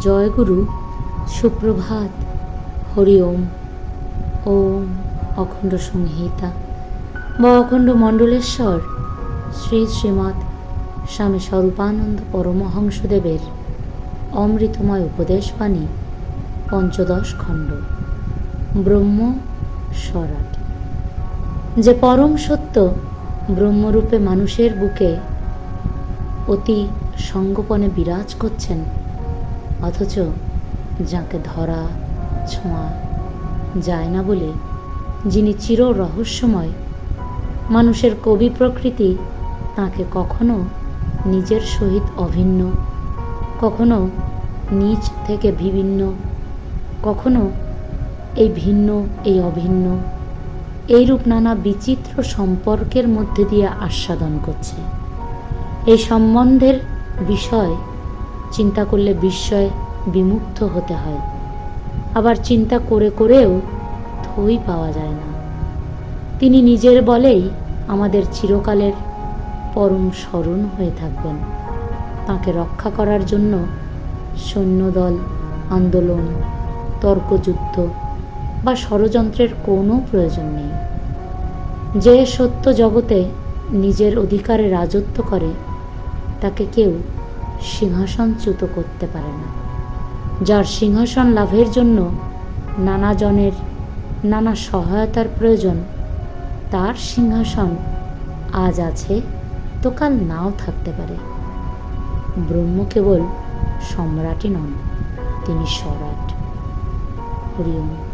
জয়গুরু, সুপ্রভাত, হরি ওম। ওম অখণ্ড সংহিতা। বা অখণ্ড মণ্ডলেশ্বর, শ্রী শ্রীমৎ স্বামী স্বরূপানন্দ পরমহংসদেবের অমৃতময় উপদেশবাণী, পঞ্চদশ খণ্ড। ব্রহ্ম স্বরাট। যে পরম সত্য ব্রহ্মরূপে মানুষের বুকে অতি সঙ্গোপনে বিরাজ করছেন অথচ যাকে ধরা, ছোঁয়া যায় না বলে যিনি চির রহস্যময়, মানুষের কবি প্রকৃতি তাকে কখনো নিজের সহিত অভিন্ন, কখনো নিজ থেকে বিভিন্ন কখনো এই ভিন্ন, এই অভিন্ন, এইরূপ নানা বিচিত্র সম্পর্কের মধ্যে দিয়ে আস্বাদন করছে। এই সম্বন্ধের বিষয় চিন্তা করলে বিস্ময় বিমুগ্ধ হতে হয়। আবার চিন্তা করে করেও থই পাওয়া যায় না। তিনি নিজের বলেই আমাদের চিরকালের পরম স্মরণ হয়ে থাকবেন। তাকে রক্ষা করার জন্য সৈন্যদল, আন্দোলন, তর্কযুদ্ধ বা ষড়যন্ত্রের কোনো প্রয়োজন নেই। যে সত্য জগতে নিজের অধিকারে রাজত্ব করে, তাকে কেউ সিংহাসনচ্যুত করতে পারে না। যার সিংহাসন লাভের জন্য নানা জনের নানা সহায়তার প্রয়োজন, তার সিংহাসন আজ আছে, তো কাল নাও থাকতে পারে। ব্রহ্ম কেবল সম্রাটই নন, তিনি স্বরাট হরি ওম